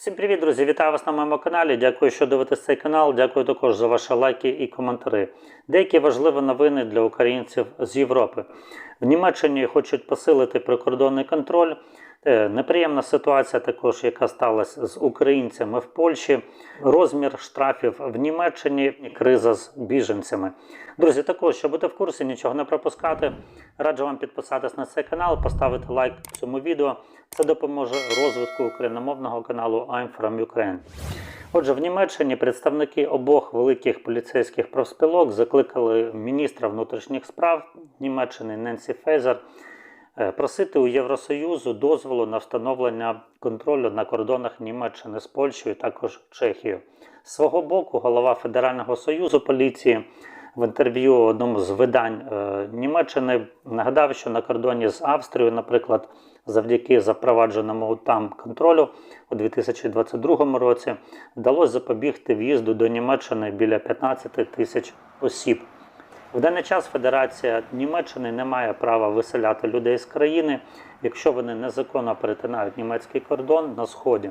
Всім привіт, друзі! Вітаю вас на моєму каналі. Дякую, що дивитесь цей канал. Дякую також за ваші лайки і коментарі. Деякі важливі новини для українців з Європи. В Німеччині хочуть посилити прикордонний контроль. Е, Неприємна ситуація, також яка сталася з українцями в Польщі. Розмір штрафів в Німеччині, криза з біженцями. Друзі, також, щоб бути в курсі, нічого не пропускати. Раджу вам підписатись на цей канал, поставити лайк цьому відео. Це допоможе розвитку україномовного каналу I'm from Ukraine. Отже, в Німеччині представники обох великих поліцейських профспілок закликали міністра внутрішніх справ Німеччини Ненсі Фейзер просити у Євросоюзу дозволу на встановлення контролю на кордонах Німеччини з Польщею, також Чехією. З свого боку, голова Федерального союзу поліції в інтерв'ю одному з видань е, Німеччини нагадав, що на кордоні з Австрією, наприклад, завдяки запровадженому там контролю у 2022 році вдалося запобігти в'їзду до Німеччини біля 15 тисяч осіб. В даний час Федерація Німеччини не має права виселяти людей з країни, якщо вони незаконно перетинають німецький кордон на сході.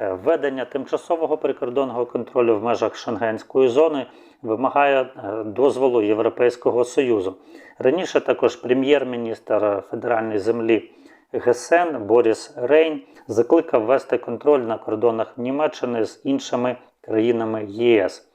Е, Введення тимчасового прикордонного контролю в межах Шенгенської зони вимагає е, дозволу Європейського Союзу. Раніше також прем'єр-міністр федеральної землі Гесен Боріс Рейн закликав ввести контроль на кордонах Німеччини з іншими країнами ЄС.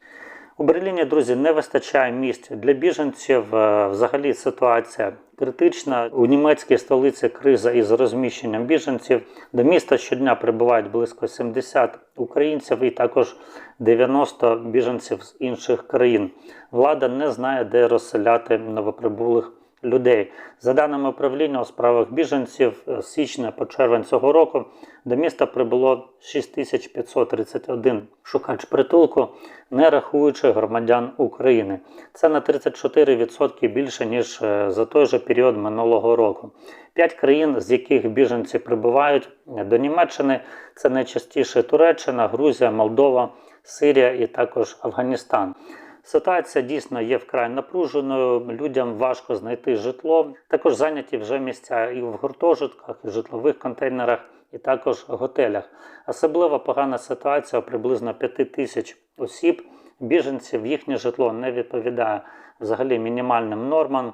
У Берліні, друзі, не вистачає місць для біженців. Е, Взагалі ситуація критична. У німецькій столиці криза із розміщенням біженців. До міста щодня прибувають близько 70 українців і також 90 біженців з інших країн. Влада не знає, де розселяти новоприбулих людей. За даними управління у справах біженців, з січня по червень цього року до міста прибуло 6531 шукач притулку, не рахуючи громадян України. Це на 34% більше ніж е, за той же період минулого року. П'ять країн, з яких біженці прибувають до Німеччини, це найчастіше Туреччина, Грузія, Молдова, Сирія і також Афганістан. Ситуація дійсно є вкрай напруженою. Людям важко знайти житло. Також зайняті вже місця і в гуртожитках, і в житлових контейнерах, і також готелях. Особливо погана ситуація приблизно 5 тисяч осіб. Біженців їхнє житло не відповідає взагалі мінімальним нормам.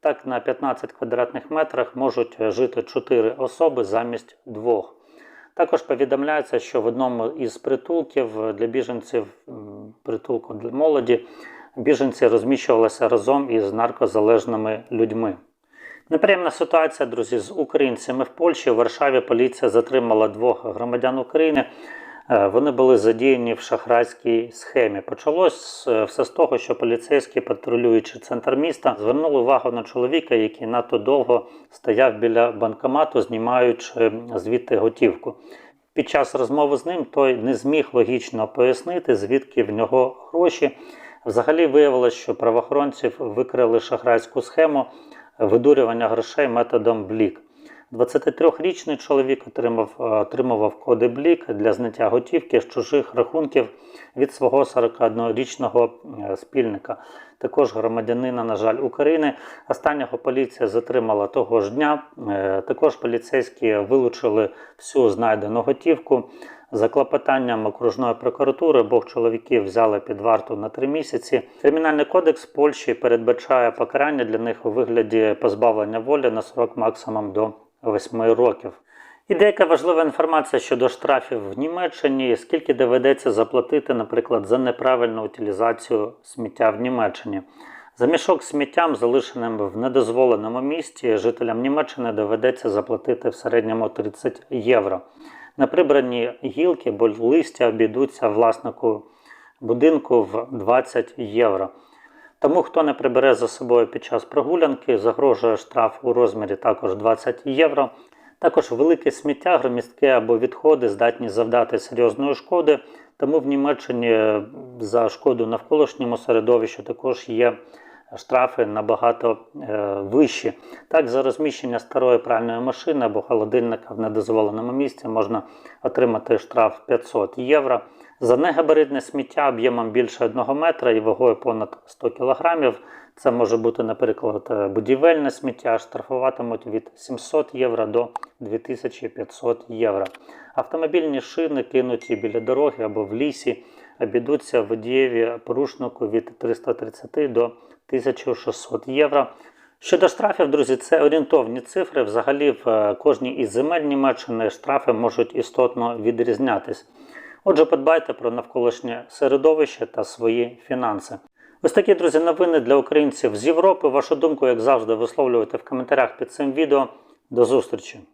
Так, на 15 квадратних метрах можуть жити 4 особи замість двох. Також повідомляється, що в одному із притулків для біженців, притулку для молоді, біженці розміщувалися разом із наркозалежними людьми. Неприємна ситуація, друзі, з українцями в Польщі. У Варшаві поліція затримала двох громадян України. Е, Вони були задіяні в шахрайській схемі. Почалось е, все з того, що поліцейські, патрулюючи центр міста, звернули увагу на чоловіка, який надто довго стояв біля банкомату, знімаючи звідти готівку. Під час розмови з ним той не зміг логічно пояснити, звідки в нього гроші. Взагалі виявилось, що правоохоронців викрили шахрайську схему видурювання грошей методом блік. 23-річний чоловік отримав, е, отримував коди блік для зняття готівки з чужих рахунків від свого 41-річного е, спільника. Також громадянина, на жаль, України. Останнього поліція затримала того ж дня. Е, Також поліцейські вилучили всю знайдену готівку. За клопотанням окружної прокуратури обох чоловіків взяли під варту на три місяці. Кримінальний кодекс Польщі передбачає покарання для них у вигляді позбавлення волі на срок максимум до 8 років. І деяка важлива інформація щодо штрафів в Німеччині, скільки доведеться заплатити, наприклад, за неправильну утилізацію сміття в Німеччині. За мішок сміттям, залишеним в недозволеному місці, жителям Німеччини доведеться заплатити в середньому 30 євро. На прибрані гілки або листя обійдуться власнику будинку в 20 євро. Тому, хто не прибере за собою під час прогулянки, загрожує штраф у розмірі також 20 євро. Також велике сміття, громістки або відходи здатні завдати серйозної шкоди. Тому в Німеччині за шкоду навколишньому середовищу також є штрафи набагато е, вищі. Так, за розміщення старої пральної машини або холодильника в недозволеному місці можна отримати штраф 500 євро. За негабаритне сміття об'ємом більше 1 метра і вагою понад 100 кг. Це може бути, наприклад, будівельне сміття, штрафуватимуть від 700 євро до 2500 євро. Автомобільні шини, кинуті біля дороги або в лісі, обійдуться водієві порушнику від 330 до 1600 євро. Щодо штрафів, друзі, це орієнтовні цифри. Взагалі, в е, кожній із земель Німеччини штрафи можуть істотно відрізнятись. Отже, подбайте про навколишнє середовище та свої фінанси. Ось такі, друзі, новини для українців з Європи. Вашу думку, як завжди, висловлюйте в коментарях під цим відео. До зустрічі!